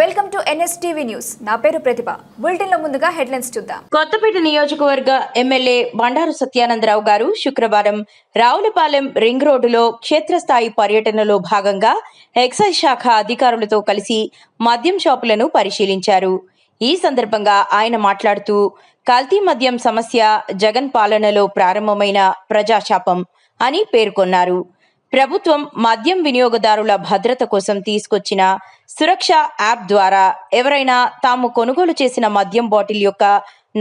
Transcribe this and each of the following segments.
Welcome to NSTV news. నా పేరు ప్రతిభ. బులెటిన్లో ముందుగా హెడ్లైన్స్ చూద్దాం. కొత్తపేట నియోజకవర్గ ఎమ్మెల్యే బండారు సత్యానందరావు గారు శుక్రవారం రావులపాలెం రింగ్ రోడ్డులో క్షేత్రస్థాయి పర్యటనలో భాగంగా ఎక్సైజ్ శాఖ అధికారులతో కలిసి మద్యం షాపులను పరిశీలించారు. ఈ సందర్భంగా ఆయన మాట్లాడుతూ కల్తీ మద్యం సమస్య జగన్ పాలనలో ప్రారంభమైన ప్రజాశాపం అని పేర్కొన్నారు. ప్రభుత్వం మద్యం వినియోగదారుల భద్రత కోసం తీసుకొచ్చిన సురక్ష యాప్ ద్వారా ఎవరైనా తాము కొనుగోలు చేసిన మద్యం బాటిల్ యొక్క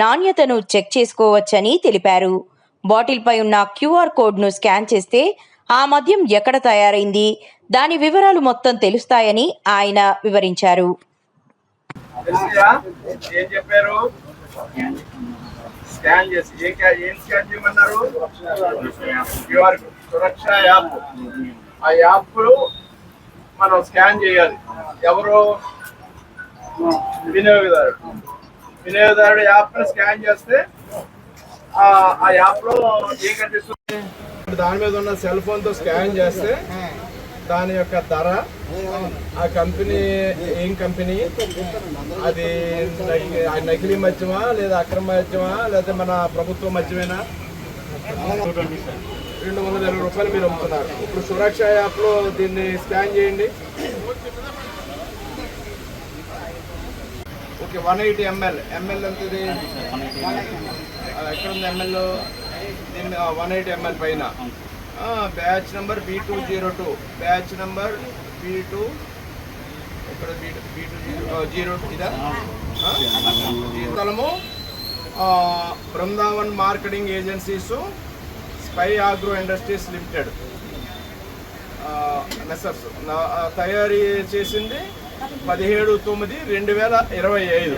నాణ్యతను చెక్ చేసుకోవచ్చని తెలిపారు. బాటిల్పై ఉన్న క్యూఆర్ కోడ్ను స్కాన్ చేస్తే ఆ మద్యం ఎక్కడ తయారైంది దాని వివరాలు మొత్తం తెలుస్తాయని ఆయన వివరించారు. స్కాన్ చేసి ఏ ఏం స్కాన్ చేయమన్నారు? QR Suraksha app. ఆ యాప్ మనం స్కాన్ చేయాలి. ఎవరు వినియోగదారుడు. వినియోగదారుడు యాప్ని స్కాన్ చేస్తే ఆ యాప్లో ఏం కనిపిస్తుంది? దాని మీద ఉన్న సెల్ ఫోన్తో స్కాన్ చేస్తే దాని యొక్క ధర ఆ కంపెనీ ఏం కంపెనీ? అది ఆ నకిలీ మద్యమా లేదా అక్రమ మద్యమా లేదా మన ప్రభుత్వ మద్యమేనా రెండు వందల ఇరవై రూపాయలు మీరు అమ్ముతున్నారు. ఇప్పుడు సురక్ష యాప్లో దీన్ని స్కాన్ చేయండి. Okay one eighty ML. ML ఎంత ఇది ఎక్కడ ఉంది ఎంఎల్? దీని వన్ ఎయిటీ ఎంఎల్ పైన. Batch number B two zero two. Batch number B two. ఇక్కడ B B two zero zero ఇదా? జీతలము Brindavan marketing agencies spy agro industries limited. Messrs తయారీ చేసింది పదిహేడు తొమ్మిది రెండు వేల ఇరవై ఐదు.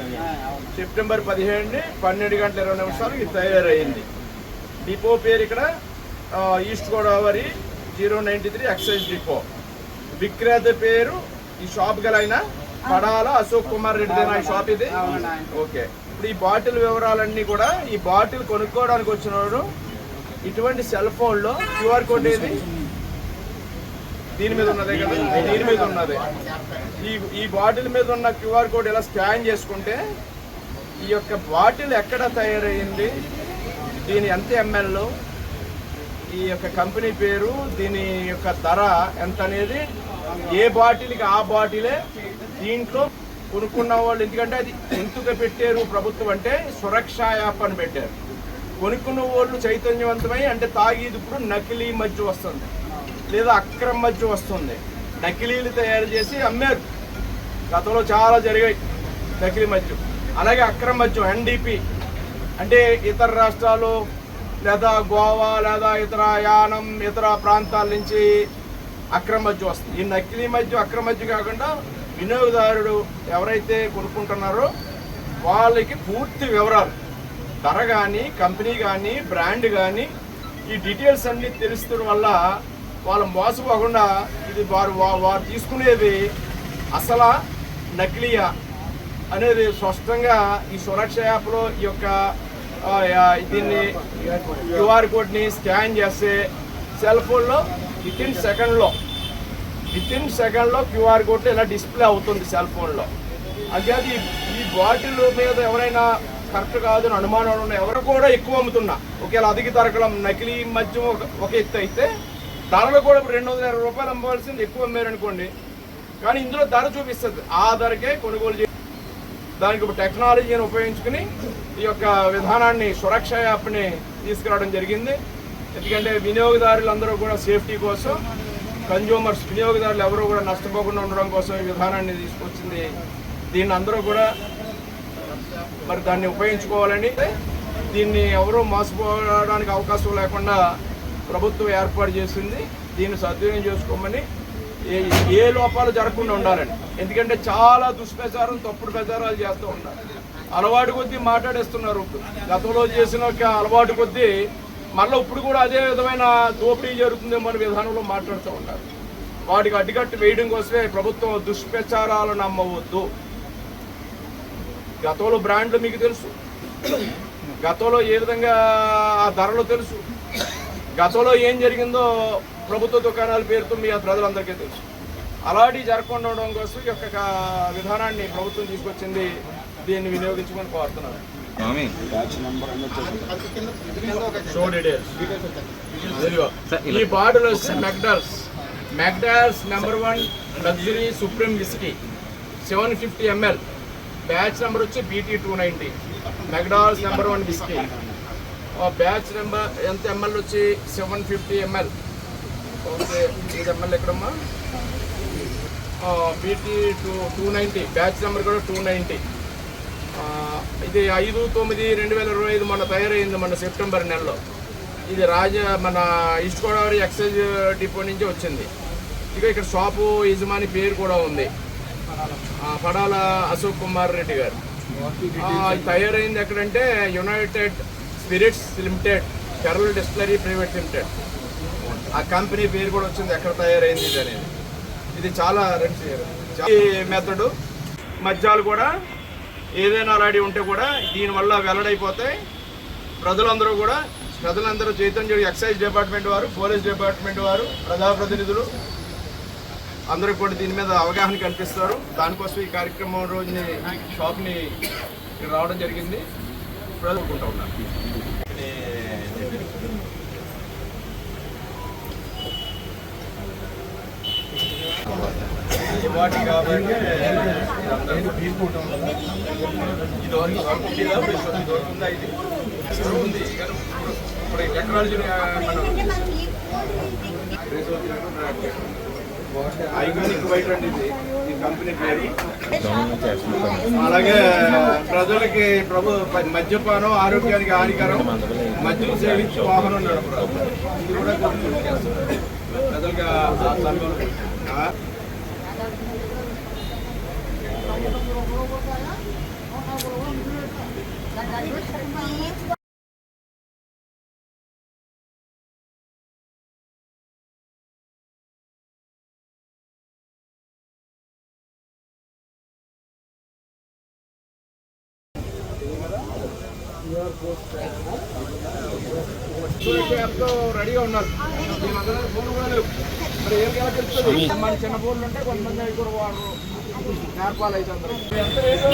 సెప్టెంబర్ పదిహేడుని పన్నెండు గంటల ఇరవై నిమిషాలు ఇది తయారైంది. డిపో పేరు ఇక్కడ east Godavari zero ninety three excise depot. విక్రేత పేరు ఈ షాప్ గలైన పడాల? అశోక్ కుమార్ రెడ్డిదేనా ఈ షాప్ ఇది? ఓకే. ఇప్పుడు ఈ బాటిల్ వివరాలన్నీ కూడా ఈ బాటిల్ కొనుక్కోవడానికి వచ్చినవాడు ఇటువంటి సెల్ ఫోన్లో క్యూఆర్ కోడ్ ఏది? దీని మీద ఉన్నదే కదా? దీని మీద ఉన్నదే. ఈ ఈ బాటిల్ మీద ఉన్న క్యూఆర్ కోడ్ ఇలా స్కాన్ చేసుకుంటే ఈ యొక్క బాటిల్ ఎక్కడ తయారైంది? దీని ఎంత ఎంఎల్ ఈ యొక్క కంపెనీ పేరు దీని యొక్క ధర ఎంత అనేది ఏ బాటిల్కి ఆ బాటిలే దీంట్లో కొనుక్కున్న వాళ్ళు ఎందుకంటే అది ఎందుకు పెట్టారు ప్రభుత్వం అంటే సురక్ష యాప్ అని పెట్టారు. కొనుక్కున్న వాళ్ళు చైతన్యవంతమై అంటే తాగేది ఇప్పుడు నకిలీ మధ్య వస్తుంది. లేదా అక్రమ మధ్య వస్తుంది. నకిలీలు తయారు చేసి అమ్మారు. గతంలో చాలా జరిగాయి నకిలీ మద్యం అలాగే అక్రమ మద్యం ఎన్డీపీ అంటే ఇతర రాష్ట్రాలు లేదా గోవా లేదా ఇతర యానం ఇతర ప్రాంతాల నుంచి అక్రమ మద్యం వస్తుంది. ఈ నకిలీ మద్యం అక్రమ మద్యం కాకుండా వినియోగదారుడు ఎవరైతే కొనుక్కుంటున్నారో వాళ్ళకి పూర్తి వివరాలు. ధర కానీ కంపెనీ కానీ బ్రాండ్ కానీ ఈ డీటెయిల్స్ అన్నీ తెలుస్తున్న వల్ల వాళ్ళు మోసపోకుండా ఇది వారు వారు తీసుకునేది అసలా నకిలీయా అనేది స్పష్టంగా ఈ సురక్ష యాప్లో ఈ యొక్క దీన్ని క్యూఆర్ కోడ్ని స్కాన్ చేస్తే సెల్ ఫోన్లో వితిన్ సెకండ్లో విత్ ఇన్ సెకండ్లో క్యూఆర్ కోడ్ ఇలా డిస్ప్లే అవుతుంది సెల్ ఫోన్లో అదే అది ఈ బాటిల్ మీద ఎవరైనా కరెక్ట్ కాదు అని అనుమానాలు ఉన్న ఎవరు కూడా ఎక్కువ అమ్ముతున్నా. ఒకవేళ అధిక ధరకలం నకిలీ మద్యం ఒక ఒక ఎత్తు అయితే ధరలు కూడా ఇప్పుడు రెండు వందల ఇరవై రూపాయలు అమ్మవలసింది ఎక్కువ అమ్మారు అనుకోండి. కానీ ఇందులో ధర చూపిస్తుంది. ఆ ధరకే కొనుగోలు చే దానికి టెక్నాలజీని ఉపయోగించుకుని ఈ యొక్క విధానాన్ని సురక్ష యాప్ని తీసుకురావడం జరిగింది. ఎందుకంటే వినియోగదారులందరూ కూడా సేఫ్టీ కోసం కన్జ్యూమర్స్ వినియోగదారులు ఎవరూ కూడా నష్టపోకుండా ఉండడం కోసం ఈ విధానాన్ని తీసుకొచ్చింది. దీన్ని అందరూ కూడా మరి దాన్ని ఉపయోగించుకోవాలని దీన్ని ఎవరూ మోసపోవడానికి అవకాశం లేకుండా ప్రభుత్వం ఏర్పాటు చేసింది. దీన్ని సద్వినియోగం చేసుకోమని ఏ ఏ లోపాలు జరగకుండా ఉండాలని. ఎందుకంటే చాలా దుష్ప్రచారం తప్పుడు ప్రచారాలు చేస్తూ ఉన్నారు. అలవాటు కొద్దీ మాట్లాడేస్తున్నారు. గతంలో చేసిన ఒక అలవాటు కొద్దీ మళ్ళీ ఇప్పుడు కూడా అదే విధమైన దోపిడీ జరుగుతుందేమో అనే విధానంలో మాట్లాడుతూ ఉన్నారు. వాటికి అడ్డుకట్టు వేయడం కోసమే ప్రభుత్వం దుష్ప్రచారాలు నమ్మవద్దు. గతంలో బ్రాండ్లు మీకు తెలుసు. గతంలో ఏ విధంగా ఆ ధరలు తెలుసు. గతంలో ఏం జరిగిందో ప్రభుత్వ దుకాణాల పేరుతో మీ ప్రజలందరికీ తెలుసు. అలాంటి జరగకుండా ఉండడం కోసం ఈ యొక్క విధానాన్ని ప్రభుత్వం తీసుకొచ్చింది. దీన్ని వినియోగించుకొని కోరుతున్నాను షో డీటెయిల్స్ ఇదిగో. ఈ బాటిల్ వచ్చి McDowell's McDowell's number one luxury supreme whisky seven fifty ML batch number వచ్చి BT two ninety McDowell's number one whisky batch number ఎంత ఎంఎల్ వచ్చి? సెవెన్ ఫిఫ్టీ ఎంఎల్ ఓకే ఇది ఎంఎల్ ఎక్కడమ్మా? BT two two ninety batch number కూడా two ninety ఇది ఐదు తొమ్మిది రెండు వేల ఇరవై ఐదు మొన్న తయారైంది మన సెప్టెంబర్ నెలలో. ఇది రాజ మన ఈస్ట్ గోదావరి ఎక్సైజ్ డిపో నుంచి వచ్చింది. ఇక ఇక్కడ షాపు యజమాని పేరు కూడా ఉంది. ఆ, పడాల అశోక్ కుమార్ రెడ్డి గారు. తయారైంది ఎక్కడంటే united spirits limited Kerala distillery private limited. ఆ కంపెనీ పేరు కూడా వచ్చింది ఎక్కడ తయారైంది ఇది అనేది. ఇది చాలా రెండు మెథడు మద్యాలు కూడా ఏదైనా అలాంటి ఉంటే కూడా దీనివల్ల వెల్లడైపోతాయి ప్రజలందరూ కూడా ప్రజలందరూ చైతన్య ఎక్సైజ్ డిపార్ట్మెంట్ వారు పోలీస్ డిపార్ట్మెంట్ వారు ప్రజాప్రతినిధులు అందరూ కూడా దీని మీద అవగాహన కల్పిస్తారు. దానికోసం ఈ కార్యక్రమం రోజుని షాప్ని రావడం జరిగింది. ప్రజలుకుంటా ఉన్నారు. ఇవాటి కాబట్టి ఇది వరకు ఇది వరకు ఉందా ఇది? ఉంది. ఇప్పుడు- టెక్నాలజీ ఐకానిక్ వైట్ అండి ఇది. ఈ కంపెనీ పేరు. అలాగే ప్రజలకి ప్రభు మద్యపానం ఆరోగ్యానికి హానికరం మద్యం సేవించి వాహనం నడపడం ఇది కూడా కొంచెం ఆ ఆ ఆ? ఎంతో రెడీగా ఉన్నారు. మేమందరం ఫోన్ కూడా లేవు మరి ఏం ఎలా తెలుస్తుంది? మన చిన్న ఫోన్లు ఉంటే కొంతమంది అవి కూడా వాడరు నేర్పాలి అయితే అందరూ. ఎంత రేటు?